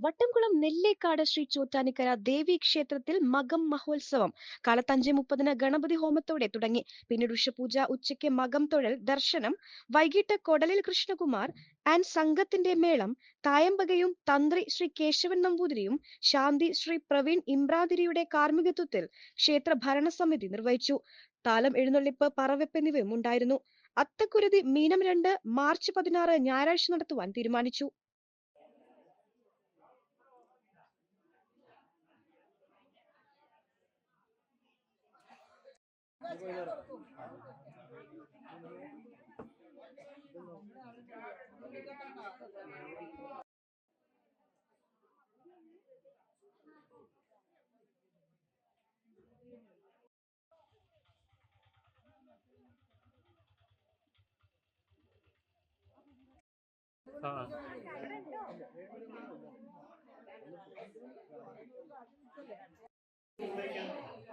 വട്ടംകുളം നെല്ലേക്കാട് ശ്രീ ചോറ്റാനിക്കര ദേവി ക്ഷേത്രത്തിൽ മകം മഹോത്സവം. കാലത്ത് അഞ്ചേ മുപ്പതിന് ഗണപതി ഹോമത്തോടെ തുടങ്ങി. പിന്നീട് ഉഷപൂജ ഉച്ചയ്ക്ക് മകം തൊഴൽ ദർശനം വൈകിട്ട് കൊടലിൽ കൃഷ്ണകുമാർ ആൻഡ് സംഘത്തിന്റെ മേളം തായമ്പകയും തന്ത്രി ശ്രീ കേശവൻ നമ്പൂതിരിയും ശാന്തി ശ്രീ പ്രവീൺ ഇമ്രാതിരിയുടെ കാർമ്മികത്വത്തിൽ ക്ഷേത്ര ഭരണസമിതി നിർവഹിച്ചു. താലം എഴുന്നള്ളിപ്പ് പറവെപ്പ് എന്നിവയും ഉണ്ടായിരുന്നു. അത്തക്കുരുതി മീനം രണ്ട് മാർച്ച് പതിനാറ് ഞായറാഴ്ച നടത്തുവാൻ തീരുമാനിച്ചു. 啊。